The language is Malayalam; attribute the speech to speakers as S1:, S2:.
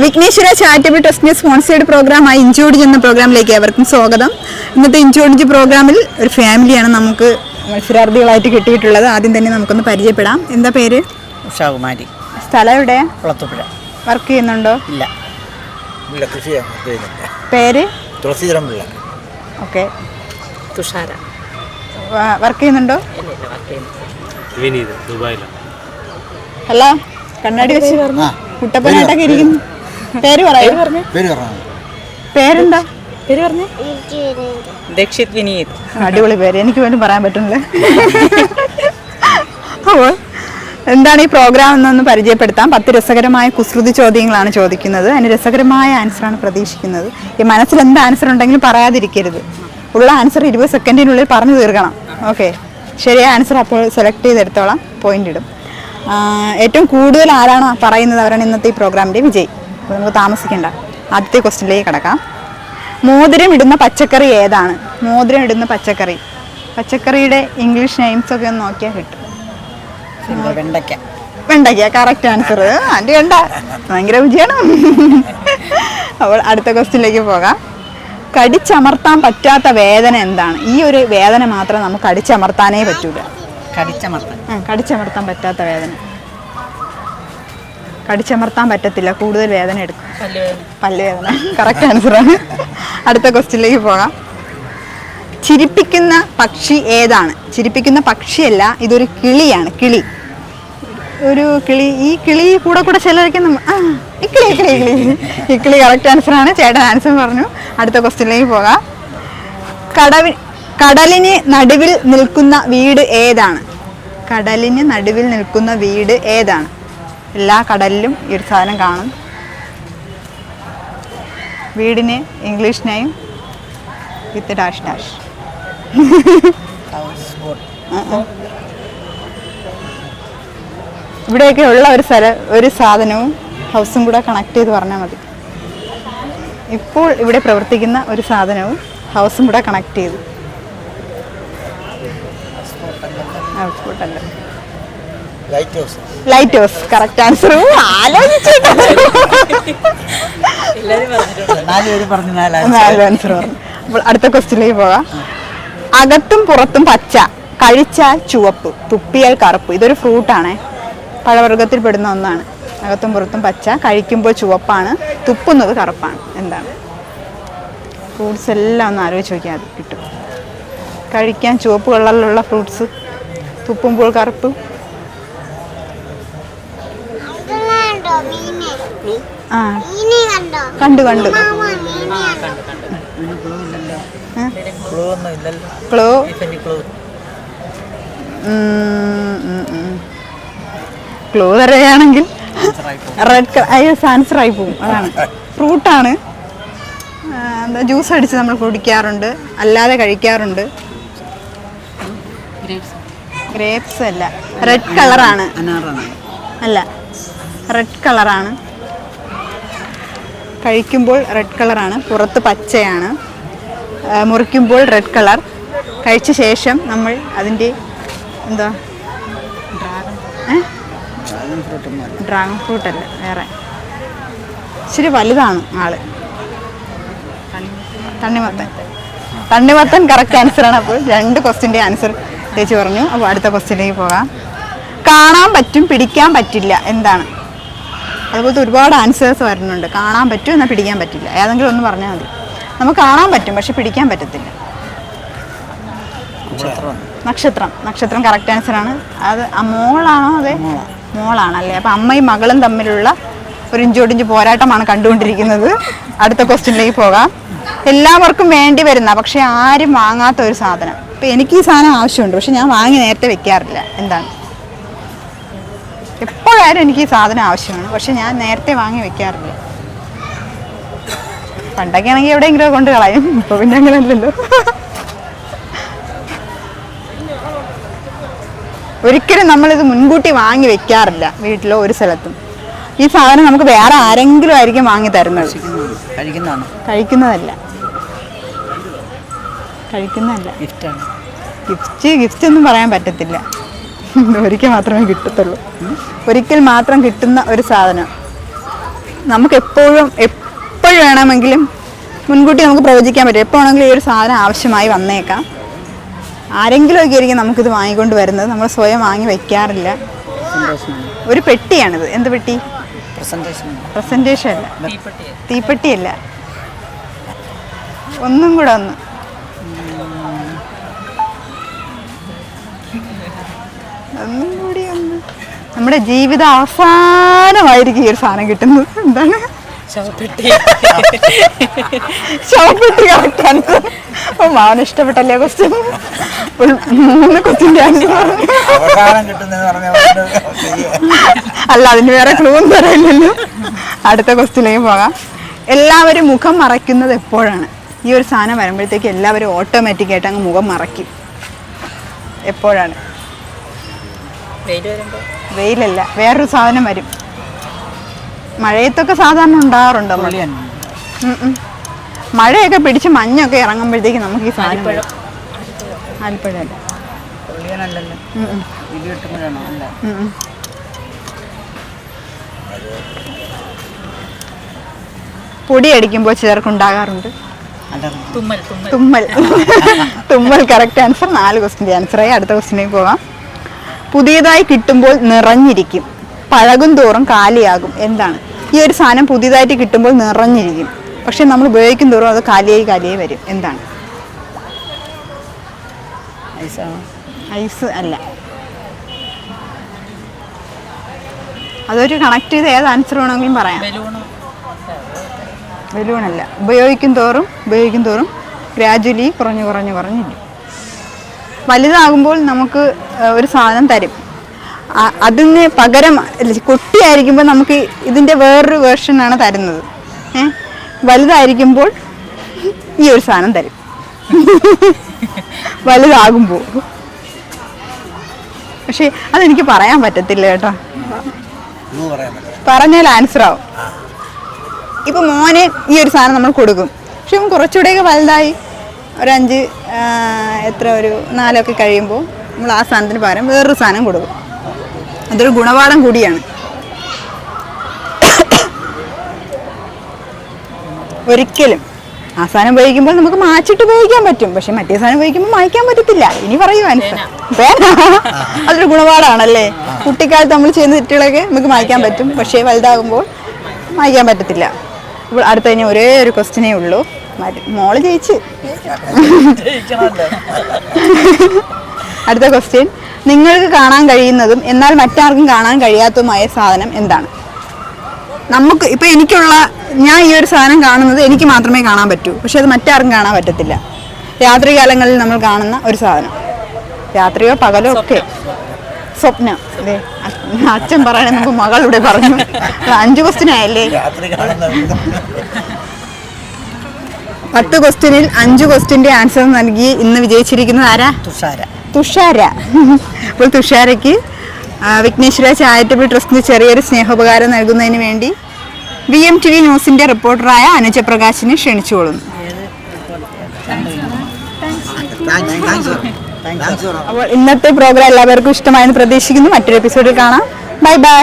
S1: വിഘ്നേശ്വര ചാരിറ്റബിൾ ട്രസ്റ്റിന്റെ സ്പോൺസേഡ് പ്രോഗ്രാമായ ഇഞ്ചോടിജ് എന്ന പ്രോഗ്രാമിലേക്ക് ഏവർക്കും സ്വാഗതം. ഇന്നത്തെ ഇഞ്ചോടിജ് പ്രോഗ്രാമിൽ ഒരു ഫാമിലിയാണ് നമുക്ക് മത്സരാർത്ഥികളായിട്ട് കിട്ടിയിട്ടുള്ളത്. ആദ്യം തന്നെ നമുക്കൊന്ന് പരിചയപ്പെടാം. എന്താ പേര്?
S2: ഉഷാകുമാരി.
S1: സ്ഥലം എവിടെ?
S2: കുളത്തുപുഴ
S1: വർക്ക് ചെയ്യുന്നുണ്ടോ?
S2: ഇല്ല.
S3: ഇല്ല കൃഷി
S1: പേര്?
S3: തുളസീധരം പിള്ള
S1: ഓക്കെ
S2: തുഷാര
S1: വർക്ക് ചെയ്യുന്നുണ്ടോ? ഹലോ കണ്ണാടി വെച്ച് കുട്ടപ്പനായിട്ടൊക്കെ ഇരിക്കുന്നു. പേര് പറഞ്ഞു.
S3: പേര് പറഞ്ഞു
S1: പേരെന്താ?
S2: ദക്ഷിത് വിനീത്.
S1: അടിപൊളി പേര്. എനിക്ക് വേണ്ടി പറയാൻ പറ്റുന്നില്ല? അപ്പോൾ എന്താണ് ഈ പ്രോഗ്രാം എന്നൊന്ന് പരിചയപ്പെടുത്താം. പത്ത് രസകരമായ കുസൃതി ചോദ്യങ്ങളാണ് ചോദിക്കുന്നത്. അതിന് രസകരമായ ആൻസറാണ് പ്രതീക്ഷിക്കുന്നത്. ഈ മനസ്സിൽ എന്ത് ആൻസർ ഉണ്ടെങ്കിലും പറയാതിരിക്കരുത്. ഉള്ള ആൻസർ ഇരുപത് സെക്കൻഡിനുള്ളിൽ പറഞ്ഞു തീർക്കണം. ഓക്കെ ശരിയായ ആൻസർ അപ്പോൾ സെലക്ട് ചെയ്തെടുത്തോളാം. പോയിന്റ് ഇടും. ഏറ്റവും കൂടുതൽ ആരാണോ പറയുന്നത് അവരാണ് ഇന്നത്തെ ഈ പ്രോഗ്രാമിന്റെ വിജയി. അപ്പോൾ നമുക്ക് താമസിക്കേണ്ട. ആദ്യത്തെ ക്വസ്റ്റിനിലേക്ക് കിടക്കാം. മോതിരം ഇടുന്ന പച്ചക്കറി ഏതാണ്? മോതിരം ഇടുന്ന പച്ചക്കറി. പച്ചക്കറിയുടെ ഇംഗ്ലീഷ് നെയിംസ് ഒക്കെ ഒന്ന് നോക്കിയാൽ കിട്ടും.
S2: വെണ്ടയ്ക്ക.
S1: വെണ്ടയ്ക്ക കറക്റ്റ് ആൻസർ ആന്റി വേണ്ട ഭയങ്കര വിജയാണ്. അപ്പോൾ അടുത്ത ക്വസ്റ്റ്യനിലേക്ക് പോകാം. കടിച്ചമർത്താൻ പറ്റാത്ത വേദന എന്താണ്? ഈ ഒരു വേദന മാത്രം നമുക്ക് അടിച്ചമർത്താനേ പറ്റൂല.
S2: കടിച്ചമർത്താൻ.
S1: കടിച്ചമർത്താൻ പറ്റാത്ത വേദന. കടിച്ചമർത്താൻ പറ്റത്തില്ല. കൂടുതൽ വേദന എടുക്കും. പല്ലുവേദന. കറക്റ്റ് ആൻസറാണ് അടുത്ത ക്വസ്റ്റ്യനിലേക്ക് പോകാം. ചിരിപ്പിക്കുന്ന പക്ഷി ഏതാണ്? ചിരിപ്പിക്കുന്ന പക്ഷിയല്ല ഇതൊരു കിളിയാണ്. കിളി. ഒരു കിളി. ഈ കിളി കൂടെ കൂടെ ചിലരൊക്കെ നമ്മൾ ഇക്കിളി ഇക്കിളി ഇക്കിളി ഇക്കിളി കറക്റ്റ് ആൻസറാണ് ചേട്ടൻ ആൻസർ പറഞ്ഞു. അടുത്ത ക്വസ്റ്റ്യനിലേക്ക് പോകാം. കടവി കടലിന് നടുവിൽ നിൽക്കുന്ന വീട് ഏതാണ്? കടലിന് നടുവിൽ നിൽക്കുന്ന വീട് ഏതാണ്? എല്ലാ കടലിലും ഈ ഒരു സാധനം കാണും. വീടിന് English name with dash dash ഇവിടെയൊക്കെ ഉള്ള ഒരു സ്ഥല ഒരു സാധനവും ഹൗസും കൂടെ കണക്ട് ചെയ്ത് പറഞ്ഞാൽ മതി. ഇപ്പോൾ ഇവിടെ പ്രവർത്തിക്കുന്ന ഒരു സാധനവും ഹൗസും കൂടെ കണക്ട് ചെയ്തു. ഹൗസ് ബോട്ടല്ല
S3: ലൈറ്റ് ഹൗസ്
S1: കറക്റ്റ് ആൻസർ അടുത്ത ക്വസ്റ്റ്യനിലേക്ക് പോകാം. അകത്തും പുറത്തും പച്ച കഴിച്ചാൽ ചുവപ്പ് തുപ്പിയാൽ കറുപ്പ്. ഇതൊരു ഫ്രൂട്ടാണ് പഴവർഗത്തിൽ പെടുന്ന ഒന്നാണ്. അകത്തും പുറത്തും പച്ച കഴിക്കുമ്പോൾ ചുവപ്പാണ് തുപ്പുന്നത് കറുപ്പാണ്. എന്താണ്? ഫ്രൂട്ട്സ് എല്ലാം ഒന്ന് ആലോചിച്ച് നോക്കിയാൽ അത് കിട്ടും. കഴിക്കാൻ ചുവപ്പ് കളറിലുള്ള ഫ്രൂട്ട്സ് തുപ്പുമ്പോൾ കറുപ്പ്
S4: കണ്ടോ മീനെ
S1: ആ.
S4: കണ്ടോ?
S1: കണ്ടു
S2: ക്ലൂ? ഒന്നും ഇല്ലല്ലോ
S1: ക്ലോ തരുകയാണെങ്കിൽ റെഡ് കളർ അയ്യോ ആൻസർ ആയി പോവും അതാണ്. ഫ്രൂട്ടാണ്. എന്താ ജ്യൂസ് അടിച്ച് നമ്മൾ കുടിക്കാറുണ്ട്. അല്ലാതെ കഴിക്കാറുണ്ട്. ഗ്രേപ്സ് അല്ല. റെഡ് കളറാണ് അല്ല. റെഡ് കളറാണ് കഴിക്കുമ്പോൾ റെഡ് കളറാണ് പുറത്ത് പച്ചയാണ്. മുറിക്കുമ്പോൾ റെഡ് കളർ കഴിച്ച ശേഷം നമ്മൾ അതിന്റെ എന്താ?
S2: ഫ്രൂട്ട്
S1: ഡ്രാഗൺ ഫ്രൂട്ട് അല്ല. വേറെ. ഇച്ചിരി വലുതാണ് ആൾ. തണ്ണിമത്തൻ. തണ്ണിമത്തൻ കറക്റ്റ് ആണ്. അപ്പോൾ രണ്ട് ക്വസ്റ്റിന്റെ ആൻസർ ചേച്ചി പറഞ്ഞു. അപ്പോൾ അടുത്ത ക്വസ്റ്റിലേക്ക് പോകാം. കാണാൻ പറ്റും പിടിക്കാൻ പറ്റില്ല എന്താണ്? അതുപോലത്തെ ഒരുപാട് ആൻസേഴ്സ് വരുന്നുണ്ട്. കാണാൻ പറ്റും എന്നാൽ പിടിക്കാൻ പറ്റില്ല. ഏതെങ്കിലും ഒന്ന് പറഞ്ഞാൽ മതി. നമുക്ക് കാണാൻ പറ്റും പക്ഷെ പിടിക്കാൻ പറ്റത്തില്ല. നക്ഷത്രം. നക്ഷത്രം. കറക്റ്റ് ആണ്. അത് മോളാണോ അതെ? മോളാണല്ലേ. അപ്പം അമ്മയും മകളും തമ്മിലുള്ള ഒരു ഇഞ്ചോടിഞ്ച് പോരാട്ടമാണ് കണ്ടുകൊണ്ടിരിക്കുന്നത്. അടുത്ത ക്വസ്റ്റ്യനിലേക്ക് പോകാം. എല്ലാവർക്കും വേണ്ടി വരുന്ന പക്ഷെ ആരും വാങ്ങാത്ത ഒരു സാധനം. ഇപ്പം എനിക്ക് ഈ സാധനം ആവശ്യമുണ്ട്. പക്ഷെ ഞാൻ വാങ്ങി നേരത്തെ വെക്കാറില്ല. എന്താണ്? എപ്പോഴായാലും എനിക്ക് ഈ സാധനം ആവശ്യമാണ്. പക്ഷെ ഞാൻ നേരത്തെ വാങ്ങി വെക്കാറില്ല. പണ്ടൊക്കെ ആണെങ്കിൽ എവിടെയെങ്കിലും കൊണ്ട് കളയും. ഇപ്പൊ പിന്നെ അങ്ങനെ അല്ലല്ലോ ഒരിക്കലും നമ്മളിത് മുൻകൂട്ടി വാങ്ങി വെക്കാറില്ല വീട്ടിലോ ഒരു സ്ഥലത്തും. ഈ സാധനം നമുക്ക് വേറെ ആരെങ്കിലും ആയിരിക്കും വാങ്ങി തരുന്നത്. കഴിക്കുന്നതല്ല. കഴിക്കുന്നതല്ല. ഗിഫ്റ്റ് ഗിഫ്റ്റ് ഒന്നും പറയാൻ പറ്റത്തില്ല. ഒരിക്കൽ മാത്രമേ കിട്ടത്തുള്ളൂ. ഒരിക്കൽ മാത്രം കിട്ടുന്ന ഒരു സാധനം. നമുക്ക് എപ്പോഴും എപ്പോഴും വേണമെങ്കിലും മുൻകൂട്ടി നമുക്ക് പ്രവചിക്കാൻ പറ്റും. എപ്പോൾ വേണമെങ്കിലും ഈ ഒരു സാധനം ആവശ്യമായി വന്നേക്കാം. ആരെങ്കിലും ഒക്കെ ആയിരിക്കും നമുക്കിത് വാങ്ങിക്കൊണ്ട് വരുന്നത്. നമ്മൾ സ്വയം വാങ്ങി വയ്ക്കാറില്ല ഒരു പെട്ടിയാണിത്. എന്ത് പെട്ടി?
S2: പ്രസന്റേഷൻ
S1: പ്രസന്റേഷൻ അല്ല തീപ്പെട്ടിയല്ല. ഒന്നും കൂടെ ഒന്ന്. ഒന്നും കൂടി ഒന്ന്. നമ്മുടെ ജീവിത അവസാനമായിരിക്കും ഈ ഒരു സാധനം കിട്ടുന്നത്. എന്താണ്?
S4: ശവപ്പെട്ടി.
S1: ശവപ്പെട്ടി കറക്റ്റാണ്. ഓ മാവന് ഇഷ്ടപ്പെട്ടല്ലേ ക്വസ്റ്റ്യൻ മൂന്ന്
S3: ക്വസ്റ്റ്യന്റെ
S1: അല്ല അതിന് വേറെ ക്ലൂ ഒന്നും പറയില്ലല്ലോ അടുത്ത ക്വസ്റ്റ്യനിലേക്ക് പോകാം. എല്ലാവരും മുഖം മറയ്ക്കുന്നത് എപ്പോഴാണ്? ഈ ഒരു സാധനം വരുമ്പോഴത്തേക്ക് എല്ലാവരും ഓട്ടോമാറ്റിക്കായിട്ട് അങ്ങ് മുഖം മറയ്ക്കും. എപ്പോഴാണ്? വെയിലല്ല വേറൊരു സാധനം വരും. മഴയത്തൊക്കെ സാധാരണ ഉണ്ടാകാറുണ്ട്. മഴയൊക്കെ പിടിച്ച് മഞ്ഞൊക്കെ ഇറങ്ങുമ്പോഴത്തേക്ക് നമുക്ക് ഈ സാധനം. പൊടി അടിക്കുമ്പോൾ ചിലർക്ക് ഉണ്ടാകാറുണ്ട്.
S2: അലർജി.
S4: തുമ്മൽ തുമ്മൽ.
S1: തുമ്മൽ. തുമ്മൽ കറക്റ്റ് ആൻസർ നാല് ക്വസ്റ്റിന്റെ ആൻസറായി അടുത്ത ക്വസ്റ്റിനേക്ക് പോകാം. പുതിയതായി കിട്ടുമ്പോൾ നിറഞ്ഞിരിക്കും. പഴകും തോറും കാലിയാകും. എന്താണ്? ഈ ഒരു സാധനം പുതിയതായിട്ട് കിട്ടുമ്പോൾ നിറഞ്ഞിരിക്കും. പക്ഷെ നമ്മൾ ഉപയോഗിക്കും തോറും അത് കാലിയായി കാലിയായി വരും. എന്താണ്? ഐസ് അല്ല. അതൊരു കണക്ട് ചെയ്ത് ഏത് ആൻസർ വേണമെങ്കിലും പറയാം.
S4: ബലൂണോ
S1: ബലൂണല്ല ഉപയോഗിക്കും തോറും ഉപയോഗിക്കും തോറും ഗ്രാജുവലി കുറഞ്ഞു കുറഞ്ഞു കുറഞ്ഞിരിക്കും. വലുതാകുമ്പോൾ നമുക്ക് ഒരു സാധനം തരും. അതിന് പകരം കുട്ടിയായിരിക്കുമ്പോൾ നമുക്ക് ഇതിന്റെ വേറൊരു വേർഷനാണ് തരുന്നത്. ഏഹ് വലുതായിരിക്കുമ്പോൾ ഈ ഒരു സാധനം തരും. വലുതാകുമ്പോൾ. പക്ഷേ അതെനിക്ക് പറയാൻ പറ്റത്തില്ല കേട്ടോ. പറഞ്ഞാൽ ആൻസർ ആവും. ഇപ്പൊ മോനെ ഈ ഒരു സാധനം നമ്മൾ കൊടുക്കും. പക്ഷെ കുറച്ചുകൂടെയൊക്കെ വലുതായി. ഒരു അഞ്ച് എത്ര ഒരു നാലൊക്കെ കഴിയുമ്പോൾ നമ്മൾ ആ സാധനത്തിന് പകരം വേറൊരു സാധനം കൊടുക്കും. അതൊരു ഗുണപാഠം കൂടിയാണ്. ഒരിക്കലും ആ സാധനം ഉപയോഗിക്കുമ്പോൾ നമുക്ക് മാച്ചിട്ട് ഉപയോഗിക്കാൻ പറ്റും. പക്ഷെ മറ്റേ സാധനം ഉപയോഗിക്കുമ്പോൾ മായ്ക്കാൻ പറ്റത്തില്ല. ഇനി പറയൂ ആൻസർ. അതൊരു ഗുണപാഠമാണല്ലേ കുട്ടിക്കാലത്ത് നമ്മൾ ചെയ്യുന്ന തെറ്റുകളൊക്കെ നമുക്ക് മായ്ക്കാൻ പറ്റും. പക്ഷേ വലുതാകുമ്പോൾ മായ്ക്കാൻ പറ്റത്തില്ല. അപ്പോൾ അടുത്ത കഴിഞ്ഞാൽ ഒരേ ഒരു ക്വസ്റ്റിനേ ഉള്ളൂ. മോൾ ജയിച്ച്. അടുത്ത ക്വസ്റ്റ്യൻ നിങ്ങൾക്ക് കാണാൻ കഴിയുന്നതും എന്നാൽ മറ്റാർക്കും കാണാൻ കഴിയാത്തതുമായ സാധനം എന്താണ്? നമുക്ക് ഇപ്പൊ എനിക്കുള്ള ഞാൻ ഈ ഒരു സാധനം കാണുന്നത് എനിക്ക് മാത്രമേ കാണാൻ പറ്റൂ. പക്ഷെ അത് മറ്റാർക്കും കാണാൻ പറ്റത്തില്ല. രാത്രികാലങ്ങളിൽ നമ്മൾ കാണുന്ന ഒരു സാധനം. രാത്രിയോ പകലോ ഒക്കെ. സ്വപ്നം. അതെ. അച്ഛൻ പറയണേ നമുക്ക് മകളുടെ പറഞ്ഞു. അഞ്ചു
S3: കാണുന്ന
S1: പത്ത് ക്വസ്റ്റ്യനിൽ അഞ്ച് ക്വസ്റ്റ്യന്റെ ആൻസർ നൽകി ഇന്ന് വിജയിച്ചിരിക്കുന്നത് ആരാ?
S2: തുഷാര.
S1: തുഷാര. അപ്പോൾ തുഷാരയ്ക്ക് വിഘ്നേശ്വര ചാരിറ്റബിൾ ട്രസ്റ്റിന് ചെറിയൊരു സ്നേഹോപകാരം നൽകുന്നതിന് വേണ്ടി വി എം ടി വി ന്യൂസിന്റെ റിപ്പോർട്ടറായ അനുജ പ്രകാശിനെ ക്ഷണിച്ചുകൊള്ളുന്നു. അപ്പോൾ ഇന്നത്തെ പ്രോഗ്രാം എല്ലാവർക്കും ഇഷ്ടമായെന്ന് പ്രതീക്ഷിക്കുന്നു. മറ്റൊരു എപ്പിസോഡിൽ കാണാം. Bye bye.